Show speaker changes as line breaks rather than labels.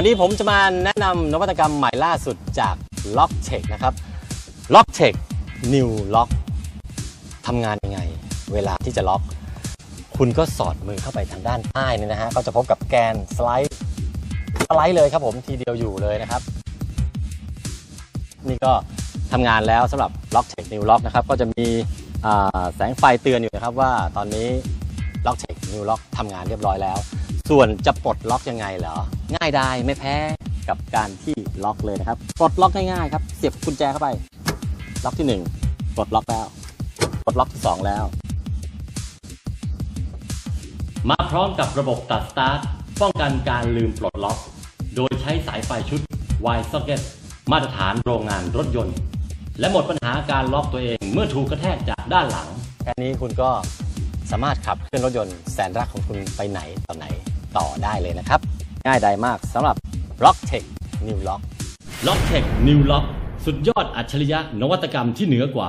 วันนี้ผมจะมาแนะนำนวัตกรรมใหม่ล่าสุดจาก Locktech นะครับ Locktech New Lock ทำงานยังไง เวลาที่จะล็อก คุณก็สอดมือเข้าไปทางด้านใต้นี่นะฮะ ก็จะพบกับแกนสไลด์สไลด์เลยครับผมทีเดียวอยู่เลยนะครับ นี่ก็ทำงานแล้วสำหรับ Locktech New Lock นะครับ ก็จะมีแสงไฟเตือนอยู่นะครับว่าตอนนี้ Locktech New Lock ทำงานเรียบร้อยแล้ว ส่วนจะปลดล็อกยังไงเหรอ ง่ายดายไม่แพ้กับการที่ล็อกเลยนะครับปลดล็อกง่ายๆครับเสียบกุญแจเข้าไป ล็อกที่1ปลดล็อกแล้วปลดล็อกที่ 2 แล้ว
มาพร้อมกับระบบตัดสตาร์ทป้องกันการลืมปลดล็อก โดยใช้สายไฟชุด Y socket มาตรฐานโรงงานรถยนต์ และหมดปัญหาการล็อกตัวเองเมื่อถูกกระแทกจากด้านหลัง
แค่นี้คุณก็สามารถขับเคลื่อนรถยนต์แสนรักของคุณไปไหนต่อไหนต่อได้เลยนะครับ ง่ายดายมากสำหรับ Locktech New Lock
Locktech New Lock สุดยอดอัจฉริยะนวัตกรรมที่เหนือกว่า